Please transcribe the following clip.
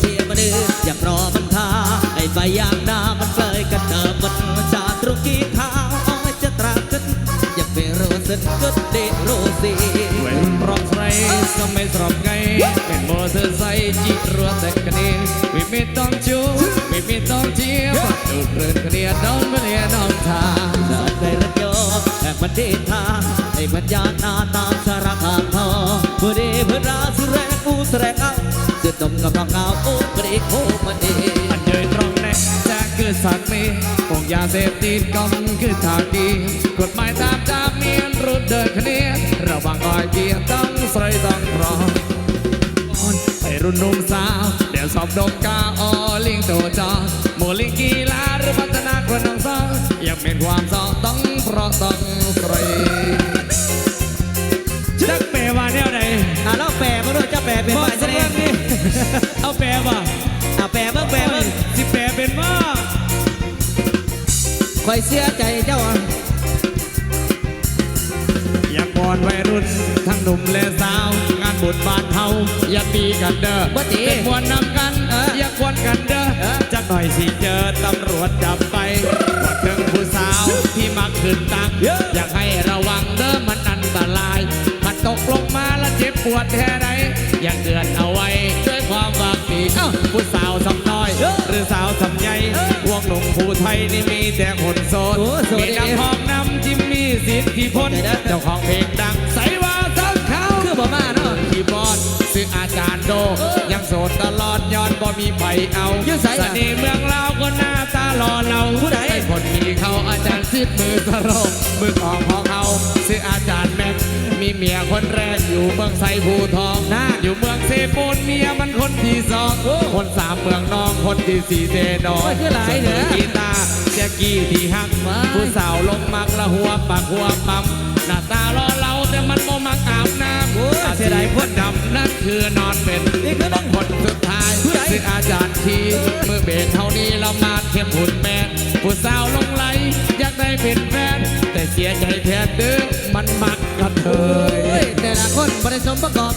เชียร์มาดื้ออยากรอมันทาไอ้ใบยางนามันเกยกันเดิมมันจาตรุกี้ขาวเอาไว้จะตราขึ้นอยากไปรู้สึกก็เดรู้สิ When rock right สมัยสอบไง เป็นมอเตอร์ไซค์จีรัวแต่กันนี้ไม่มีต้องจูไม่มีต้องเจียบดูเรื่นกันเนี่ยน้องไม่เรียนน้องทาเดินไปรถยนต์แอบมันดินทางไอ้มันยานาตามสารคามทองเพื่อเดเพื่อราสุแรงอูแสรงเอาเสือดงเอาโอ้เบรงเอา เสพติดก็คือทางดีกฎหมายตามตามเมียนรุดเดินคะเนียระวังอ้อยเกียต้องใส่ต้องรอไอรุ่นหนุ่มสาวเดี๋ยวสอบดมกาออลิงโตจอโมลิงกีฬาหรือพัฒนาคนน้องสาวอยากเป็นความสองต้องเพ คอยเสียใจเจ้าอะอยากบอนวัยรุ่น ทั้งหนุ่มและสาว งานบุญบ้านเฮาอย่าตีกันเด้อบ่ตีเป็นมวนนำกันเอออย่าควนกันเด้อเออ จักหน่อยสิเจอตำรวจจับไปกดถึงผู้สาวที่มักขึ้นตังเยอะอยากให้ระวังเด้อมันอันตรายมันตกลงมาแล้วเจ็บปวดแค่ไหนอยากเตือนเอาไว้ด้วยความหวังดีเอ้าผู้สาวสำ ไทยนี่มีแต่คนโสด โอ้โสดมีนักดีห้องนำจิมมี่สิทธิพลเดี๋ยวนะ เจ้าของเพลงดังใส่ว่าสังเขาคือบ่มาเนาะ คีย์บอร์ดซึ่งอาจารย์โดยังโสดตลอดย้อนบ่มีไผเอาอยู่ไสเสอะน่ห์เมืองลาวก็หน้าตาหล่อเราผู้ใดเป็นคนมีเขาอาจารย์ซิดมือสรบมือของของเขาซึ่งอาจารย์แม็ก มีเมียคนแรกอยู่เมืองไซภูทองน่าอยู่เมืองเซปูนเมียมันคนที่สองโอ้คนสามเมืองนองคนที่สี่เดนองโอ้ยคือหลายเหรอกีตาร์แจ็กกี้ที่หักว้ายผู้สาวลงมักละหัวปากหัวปั๊มหน้าตารอเราแต่มันบ่มักอาบน้ำโอ้ยอาเสียดายคนดำนั่นคือนอนเป็นนี่คือน้องคนสุดท้ายผู้ใดซึ่งอาจารย์ทีมือเบสเท่านี้เรามาเข้มหุ่นแมนผู้สาวลงไหลอยากได้เป็นแฟนแต่เสียใจแทนเด้อ คนบริสมประกอบ